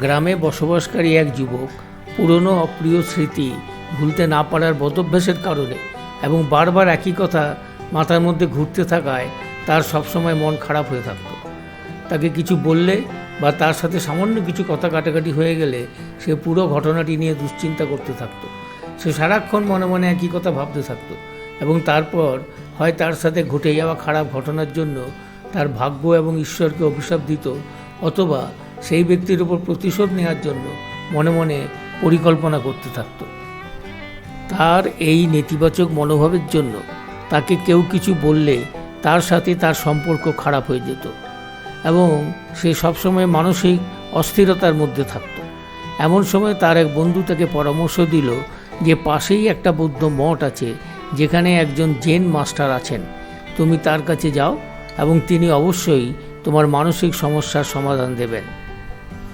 গ্রামে বসবাসকারী এক যুবক পুরনো অপ্রিয় স্মৃতি ভুলতে না পারার বদভ্যাসের কারণে এবং বারবার একই কথা মাথার মধ্যে ঘুরতে থাকায় তার সবসময় মন খারাপ হয়ে থাকতো। তাকে কিছু বললে বা তার সাথে সামান্য কিছু কথা কাটাকাটি হয়ে গেলে সে পুরো ঘটনাটি নিয়ে দুশ্চিন্তা করতে থাকতো। সে সারাক্ষণ মনে মনে একই কথা ভাবতে থাকতো এবং তারপর হয় তার সাথে ঘটে যাওয়া খারাপ ঘটনার জন্য তার ভাগ্য এবং ঈশ্বরকে অভিশাপ দিত অথবা সেই ব্যক্তির উপর প্রতিশোধ নেওয়ার জন্য মনে মনে পরিকল্পনা করতে থাকতো। তার এই নেতিবাচক মনোভাবের জন্য তাকে কেউ কিছু বললে তার সাথে তার সম্পর্ক খারাপ হয়ে যেত এবং সে সবসময় মানসিক অস্থিরতার মধ্যে থাকত। এমন সময় তার এক বন্ধু তাকে পরামর্শ দিল যে পাশেই একটা বৌদ্ধ মঠ আছে যেখানে একজন জেন মাস্টার আছেন। তুমি তার কাছে যাও এবং তিনি অবশ্যই তোমার মানসিক সমস্যার সমাধান দেবেন।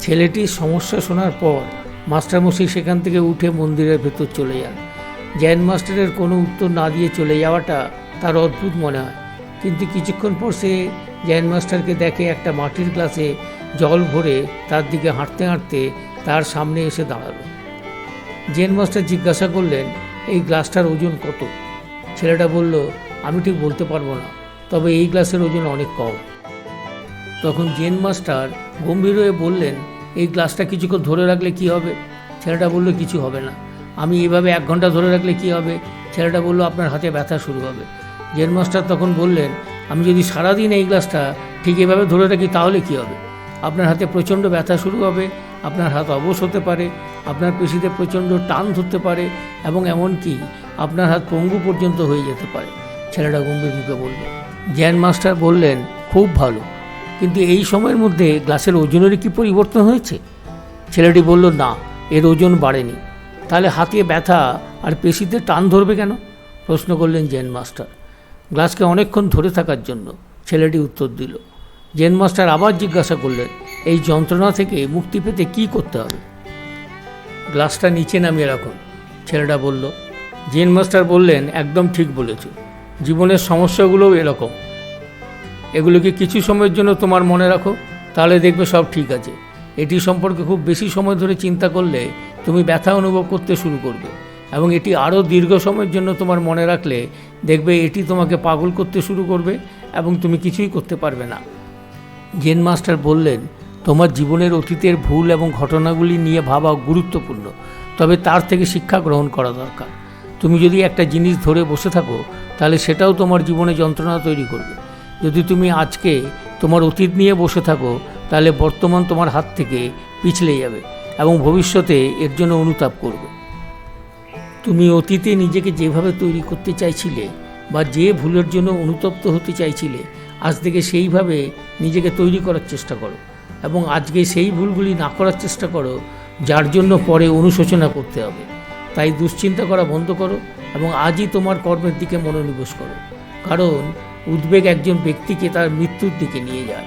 ছেলেটির সমস্যা শোনার পর মাস্টারমশাই সেখান থেকে উঠে মন্দিরের ভেতর চলে যান। জৈন মাস্টারের কোনো উত্তর না দিয়ে চলে যাওয়াটা তার অদ্ভুত মনে হয়। কিন্তু কিছুক্ষণ পর সে জৈন মাস্টারকে দেখে একটা মাটির গ্লাসে জল ভরে তার দিকে হাঁটতে হাঁটতে তার সামনে এসে দাঁড়াল। জেন মাস্টার জিজ্ঞাসা করলেন, এই গ্লাসটার ওজন কত? ছেলেটা বলল, আমি ঠিক বলতে পারব না, তবে এই গ্লাসের ওজন অনেক কম। তখন জেন মাস্টার গম্ভীর হয়ে বললেন এই গ্লাসটা কিছুক্ষণ ধরে রাখলে কি হবে? ছেলেটা বলল, কিছু হবে না। আমি এভাবে এক ঘণ্টা ধরে রাখলে কি হবে? ছেলেটা বলল, আপনার হাতে ব্যথা শুরু হবে। জেন মাস্টার তখন বললেন, আমি যদি সারাদিন এই গ্লাসটা ঠিক এভাবে ধরে রাখি, তাহলে কি হবে? আপনার হাতে প্রচণ্ড ব্যথা শুরু হবে, আপনার হাত অবশ হতে পারে, আপনার পেশিতে প্রচণ্ড টান ধরতে পারে এবং এমনকি আপনার হাত পঙ্গু পর্যন্ত হয়ে যেতে পারে। ছেলেটা গম্ভীর মুখে বলল। জ্যান মাস্টার বললেন, খুব ভালো। কিন্তু এই সময়ের মধ্যে গ্লাসের ওজনেরই কি পরিবর্তন হয়েছে? ছেলেটি বলল, না, এর ওজন বাড়েনি। তাহলে হাতে ব্যথা আর পেশিতে টান ধরবে কেন? প্রশ্ন করলেন জেন মাস্টার। গ্লাসকে অনেকক্ষণ ধরে থাকার জন্য ছেলেটি উত্তর দিল। জেন মাস্টার আবার জিজ্ঞাসা করলেন, এই যন্ত্রণা থেকে মুক্তি পেতে কি করতে হবে? গ্লাসটা নিচে নামিয়ে রাখুন, ছেলেটা বলল। জেন মাস্টার বললেন, একদম ঠিক বলেছ। জীবনের সমস্যাগুলোও এরকম। এগুলোকে কিছু সময়ের জন্য তোমার মনে রাখো, তাহলে দেখবে সব ঠিক আছে। এটি সম্পর্কে খুব বেশি সময় ধরে চিন্তা করলে তুমি ব্যথা অনুভব করতে শুরু করবে এবং এটি আরও দীর্ঘ সময়ের জন্য তোমার মনে রাখলে দেখবে এটি তোমাকে পাগল করতে শুরু করবে এবং তুমি কিছুই করতে পারবে না। জেন মাস্টার বললেন, তোমার জীবনের অতীতের ভুল এবং ঘটনাগুলি নিয়ে ভাবা গুরুত্বপূর্ণ, তবে তার থেকে শিক্ষা গ্রহণ করা দরকার। তুমি যদি একটা জিনিস ধরে বসে থাকো, তাহলে সেটাও তোমার জীবনে যন্ত্রণা তৈরি করবে। যদি তুমি আজকে তোমার অতীত নিয়ে বসে থাকো, তাহলে বর্তমান তোমার হাত থেকে পিছলে যাবে এবং ভবিষ্যতে এর জন্য অনুতাপ করবে। তুমি অতীতে নিজেকে যেভাবে তৈরি করতে চাইছিলে বা যে ভুলের জন্য অনুতপ্ত হতে চাইছিলে, আজ থেকে সেইভাবে নিজেকে তৈরি করার চেষ্টা করো এবং আজকে সেই ভুলগুলি না করার চেষ্টা করো, যার জন্য পরে অনুশোচনা করতে হবে। তাই দুশ্চিন্তা করা বন্ধ করো এবং আজই তোমার কর্মের দিকে মনোনিবেশ করো। কারণ উদ্বেগ একজন ব্যক্তিকে তার মৃত্যুর দিকে নিয়ে যায়।